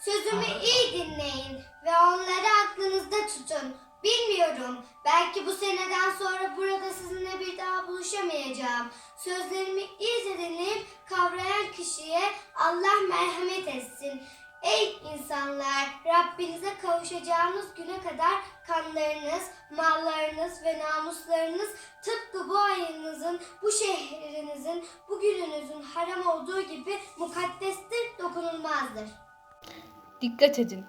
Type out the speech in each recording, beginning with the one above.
Sözümü iyi dinleyin ve onları aklınızda tutun. Bilmiyorum. Belki bu seneden sonra burada sizinle bir daha buluşamayacağım. Sözlerimi iyice dinleyip kavrayan kişiye Allah merhamet etsin. Ey insanlar! Rabbinize kavuşacağınız güne kadar kanlarınız, mallarınız ve namuslarınız tıpkı bu ayınızın, bu şehrinizin, bu gününüzün haram olduğu gibi mukaddestir, dokunulmazdır. Dikkat edin.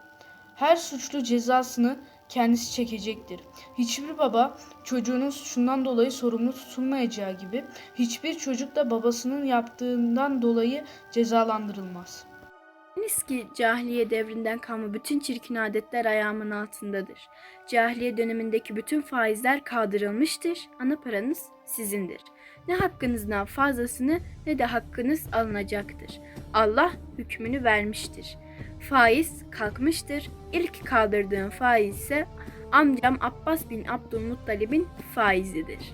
Her suçlu cezasını kendisi çekecektir. Hiçbir baba çocuğunun suçundan dolayı sorumlu tutulmayacağı gibi hiçbir çocuk da babasının yaptığından dolayı cezalandırılmaz. Biliniz ki cahiliye devrinden kalma bütün çirkin adetler ayağımın altındadır. Cahiliye dönemindeki bütün faizler kaldırılmıştır. Ana paranız sizindir. Ne hakkınızdan fazlasını ne de hakkınız alınacaktır. Allah hükmünü vermiştir. Faiz kalkmıştır. İlk kaldırdığım faiz ise amcam Abbas bin Abdülmuttalib'in faizidir.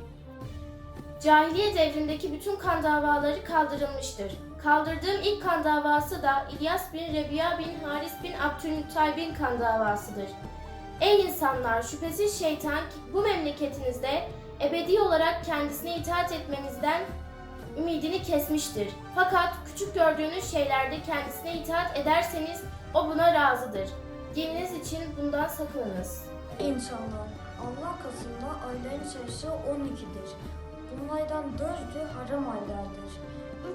Cahiliye devrindeki bütün kan davaları kaldırılmıştır. Kaldırdığım ilk kan davası da İlyas bin Rebiya bin Haris bin Abdülmuttalib'in kan davasıdır. Ey insanlar şüphesiz şeytan bu memleketinizde ebedi olarak kendisine itaat etmenizden ümidini kesmiştir. Fakat küçük gördüğünüz şeylerde kendisine itaat ederseniz o buna razıdır. Dininiz için bundan sakınınız. İnsanlar Allah katında ayların sayısı 12'dir. Bunlardan dördü haram aylardır.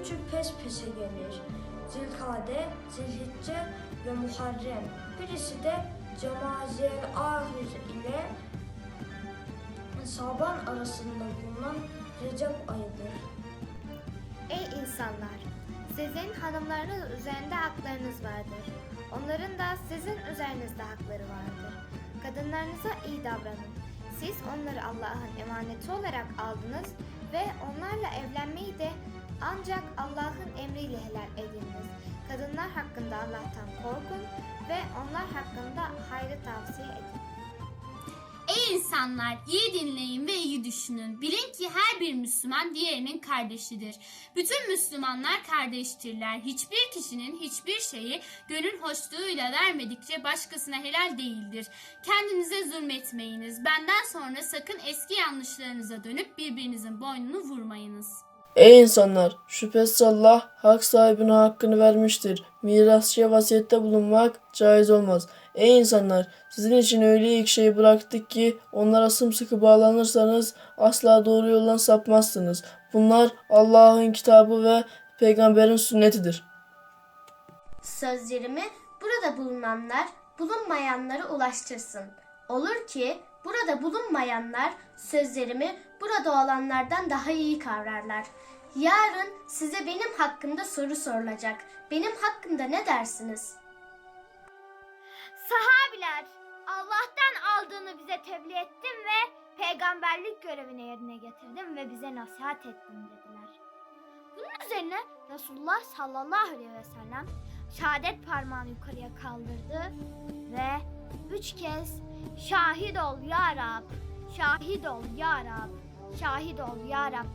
Üçü pes pese gelir. Zilkade, Zilhicce ve Muharrem. Birisi de Cemaziyel Ahir ile Saban arasında bulunan Recep ayıdır. Ey insanlar! Sizin hanımlarınız üzerinde haklarınız vardır. Onların da sizin üzerinizde hakları vardır. Kadınlarınıza iyi davranın. Siz onları Allah'ın emaneti olarak aldınız ve onlarla evlenmeyi de ancak Allah'ın emriyle helal ediniz. Kadınlar hakkında Allah'tan korkun ve onlar hakkında hayrı tavsiye edin. İnsanlar iyi dinleyin ve iyi düşünün. Bilin ki her bir Müslüman diğerinin kardeşidir. Bütün Müslümanlar kardeştirler. Hiçbir kişinin hiçbir şeyi gönül hoşluğuyla vermedikçe başkasına helal değildir. Kendinize zulmetmeyiniz. Benden sonra sakın eski yanlışlarınıza dönüp birbirinizin boynunu vurmayınız. Ey insanlar! Şüphesiz Allah hak sahibine hakkını vermiştir. Mirasçıya vasiyette bulunmak caiz olmaz. Ey insanlar! Sizin için öyle ilk şeyi bıraktık ki onlara sımsıkı bağlanırsanız asla doğru yoldan sapmazsınız. Bunlar Allah'ın kitabı ve peygamberin sünnetidir. Sözlerimi burada bulunanlar bulunmayanlara ulaştırsın. Olur ki burada bulunmayanlar sözlerimi burada olanlardan daha iyi kavrarlar. Yarın size benim hakkımda soru sorulacak. Benim hakkımda ne dersiniz? Sahabiler, Allah'tan aldığını bize tebliğ ettim ve peygamberlik görevini yerine getirdim ve bize nasihat ettin dediler. Bunun üzerine Resulullah sallallahu aleyhi ve sellem şehadet parmağını yukarıya kaldırdı ve üç kez şahit ol ya Rab, şahit ol ya Rab, şahit ol ya Rab